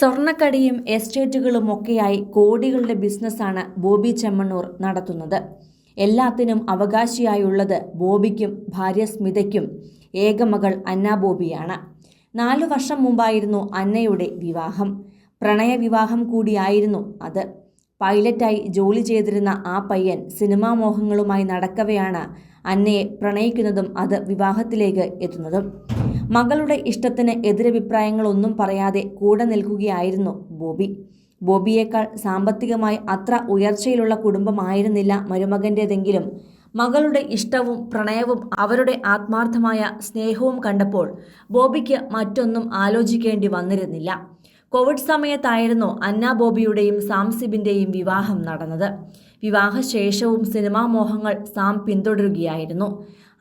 സ്വർണക്കടിയും എസ്റ്റേറ്റുകളും ഒക്കെയായി കോടികളുടെ ബിസിനസ്സാണ് ബോബി ചെമ്മണ്ണൂർ നടത്തുന്നത്. എല്ലാത്തിനും അവകാശിയായുള്ളത് ബോബിക്കും ഭാര്യ സ്മിതയ്ക്കും. ഏകമകൾ അന്ന ബോബിയാണ്. നാലു വർഷം മുമ്പായിരുന്നു അന്നയുടെ വിവാഹം. പ്രണയവിവാഹം കൂടിയായിരുന്നു അത്. പൈലറ്റായി ജോലി ചെയ്തിരുന്ന ആ പയ്യൻ സിനിമാ മോഹങ്ങളുമായി നടക്കവെയാണ് അന്നയെ പ്രണയിക്കുന്നതും അത് വിവാഹത്തിലേക്ക് എത്തുന്നതും. മകളുടെ ഇഷ്ടത്തിന് എതിരഭിപ്രായങ്ങളൊന്നും പറയാതെ കൂടെ നിൽക്കുകയായിരുന്നു ബോബി. ബോബിയേക്കാൾ സാമ്പത്തികമായി അത്ര ഉയർച്ചയിലുള്ള കുടുംബമായിരുന്നില്ല മരുമകന്റേതെങ്കിലും മകളുടെ ഇഷ്ടവും പ്രണയവും അവരുടെ ആത്മാർത്ഥമായ സ്നേഹവും കണ്ടപ്പോൾ ബോബിക്ക് മറ്റൊന്നും ആലോചിക്കേണ്ടി വന്നിരുന്നില്ല. കോവിഡ് സമയത്തായിരുന്നു അന്ന ബോബിയുടെയും സാംസിബിന്റെയും വിവാഹം നടന്നത്. വിവാഹശേഷവും സിനിമാ മോഹങ്ങൾ സാം പിന്തുടരുകയായിരുന്നു.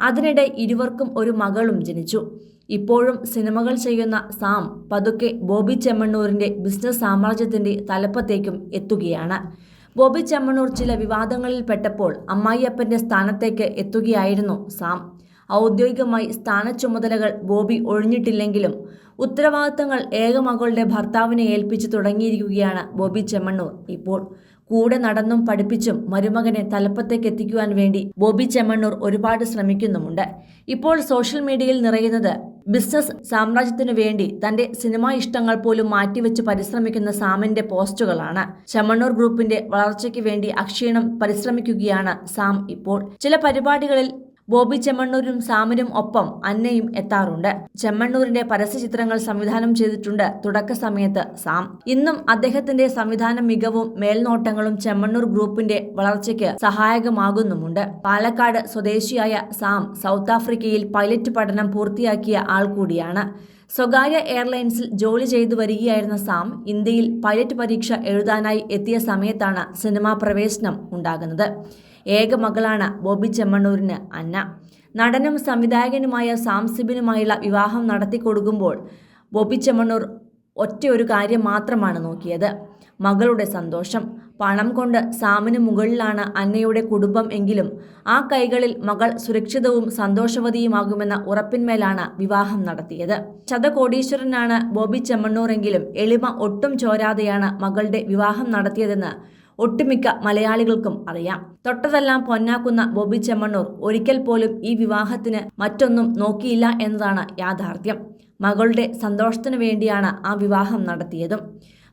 അതിനിടെ ഇരുവർക്കും ഒരു മകളും ജനിച്ചു. ഇപ്പോഴും സിനിമകൾ ചെയ്യുന്ന സാം പതുക്കെ ബോബി ചെമ്മണ്ണൂരിന്റെ ബിസിനസ് സാമ്രാജ്യത്തിന്റെ തലപ്പത്തേക്കും എത്തുകയാണ്. ബോബി ചെമ്മണ്ണൂർ ചില വിവാദങ്ങളിൽ പെട്ടപ്പോൾ അമ്മായിയപ്പന്റെ സ്ഥാനത്തേക്ക് എത്തുകയായിരുന്നു സാം. ഔദ്യോഗികമായി സ്ഥാനച്ചുമതലകൾ ബോബി ഒഴിഞ്ഞിട്ടില്ലെങ്കിലും ഉത്തരവാദിത്തങ്ങൾ ഏകമകളുടെ ഭർത്താവിനെ ഏൽപ്പിച്ചു തുടങ്ങിയിരിക്കുകയാണ് ബോബി ചെമ്മണ്ണൂർ ഇപ്പോൾ. കൂടെ നടന്നും പഠിപ്പിച്ചും മരുമകനെ തലപ്പത്തേക്ക് എത്തിക്കുവാൻ വേണ്ടി ബോബി ചെമ്മണ്ണൂർ ഒരുപാട് ശ്രമിക്കുന്നുമുണ്ട്. ഇപ്പോൾ സോഷ്യൽ മീഡിയയിൽ നിറയുന്നത് ബിസിനസ് സാമ്രാജ്യത്തിനു വേണ്ടി തന്റെ സിനിമാ ഇഷ്ടങ്ങൾ പോലും മാറ്റിവെച്ച് പരിശ്രമിക്കുന്ന സാമിന്റെ പോസ്റ്റുകളാണ്. ചെമ്മണ്ണൂർ ഗ്രൂപ്പിന്റെ വളർച്ചയ്ക്ക് വേണ്ടി അക്ഷീണം പരിശ്രമിക്കുകയാണ് സാം ഇപ്പോൾ. ചില പരിപാടികളിൽ ബോബി ചെമ്മണ്ണൂരും സാമിനും ഒപ്പം അന്നയും എത്താറുണ്ട്. ചെമ്മണ്ണൂരിന്റെ പരസ്യ ചിത്രങ്ങൾ സംവിധാനം ചെയ്തിട്ടുണ്ട് തുടക്ക സമയത്ത് സാം. ഇന്നും അദ്ദേഹത്തിന്റെ സംവിധാന മികവും മേൽനോട്ടങ്ങളും ചെമ്മണ്ണൂർ ഗ്രൂപ്പിന്റെ വളർച്ചയ്ക്ക് സഹായകമാകുന്നുമുണ്ട്. പാലക്കാട് സ്വദേശിയായ സാം സൗത്ത് ആഫ്രിക്കയിൽ പൈലറ്റ് പഠനം പൂർത്തിയാക്കിയ ആൾ കൂടിയാണ്. സ്വകാര്യ എയർലൈൻസിൽ ജോലി ചെയ്തു വരികയായിരുന്ന സാം ഇന്ത്യയിൽ പൈലറ്റ് പരീക്ഷ എഴുതാനായി എത്തിയ സമയത്താണ് സിനിമാ പ്രവേശനം ഉണ്ടാകുന്നത്. ഏക മകളാണ് ബോബി ചെമ്മണ്ണൂരിന് അന്ന. നടനും സംവിധായകനുമായ സാംസിബിനുമായുള്ള വിവാഹം നടത്തിക്കൊടുക്കുമ്പോൾ ബോബി ചെമ്മണ്ണൂർ ഒറ്റ ഒരു കാര്യം മാത്രമാണ് നോക്കിയത്. മകളുടെ സന്തോഷം. പണം കൊണ്ട് സാമിന് മുകളിലാണ് അന്നയുടെ കുടുംബം എങ്കിലും. ആ കൈകളിൽ മകൾ സുരക്ഷിതവും സന്തോഷവതിയുമാകുമെന്ന ഉറപ്പിന്മേലാണ് വിവാഹം നടത്തിയത്. ശതകോടീശ്വരനാണ് ബോബി ചെമ്മണ്ണൂറെങ്കിലും എളിമ ഒട്ടും ചോരാതെയാണ് മകളുടെ വിവാഹം നടത്തിയതെന്ന് ഒട്ടുമിക്ക മലയാളികൾക്കും അറിയാം. തൊട്ടതെല്ലാം പൊന്നാക്കുന്ന ബോബി ചെമ്മണ്ണൂർ ഒരിക്കൽ പോലും ഈ വിവാഹത്തിന് മറ്റൊന്നും നോക്കിയില്ല എന്നതാണ് യാഥാർത്ഥ്യം. മകളുടെ സന്തോഷത്തിനു വേണ്ടിയാണ് ആ വിവാഹം നടത്തിയതും.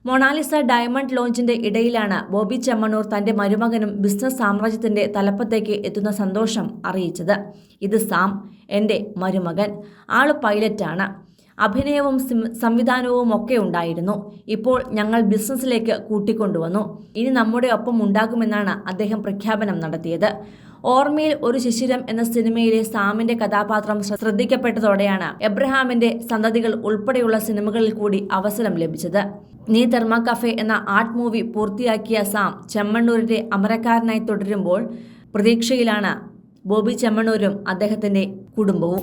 മൊണാലിസ ഡയമണ്ട് ലോഞ്ചിന്റെ ഇടയിലാണ് ബോബി ചെമ്മണ്ണൂർ തന്റെ മരുമകനും ബിസിനസ് സാമ്രാജ്യത്തിന്റെ തലപ്പത്തേക്ക് എത്തുന്ന സന്തോഷം അറിയിച്ചത്. ഇത് സാം എന്റെ മരുമകൻ. ആൾ പൈലറ്റാണ്. അഭിനയവും സംവിധാനവും ഒക്കെ ഉണ്ടായിരുന്നു. ഇപ്പോൾ ഞങ്ങൾ ബിസിനസ്സിലേക്ക് കൂട്ടിക്കൊണ്ടുവന്നു. ഇനി നമ്മുടെ ഒപ്പം ഉണ്ടാകുമെന്നാണ് അദ്ദേഹം പ്രഖ്യാപനം നടത്തിയത്. ഓർമ്മയിൽ ഒരു ശിശിരം എന്ന സിനിമയിലെ സാമിന്റെ കഥാപാത്രം ശ്രദ്ധിക്കപ്പെട്ടതോടെയാണ് എബ്രഹാമിന്റെ സന്തതികൾ ഉൾപ്പെടെയുള്ള സിനിമകളിൽ കൂടി അവസരം ലഭിച്ചത്. നീ തെർമ കഫേ എന്ന ആർട്ട് മൂവി പൂർത്തിയാക്കിയ സാം ചെമ്മണ്ണൂരിന്റെ അമരക്കാരനായി തുടരുമ്പോൾ പ്രതീക്ഷയിലാണ് ബോബി ചെമ്മണ്ണൂരും അദ്ദേഹത്തിന്റെ കുടുംബവും.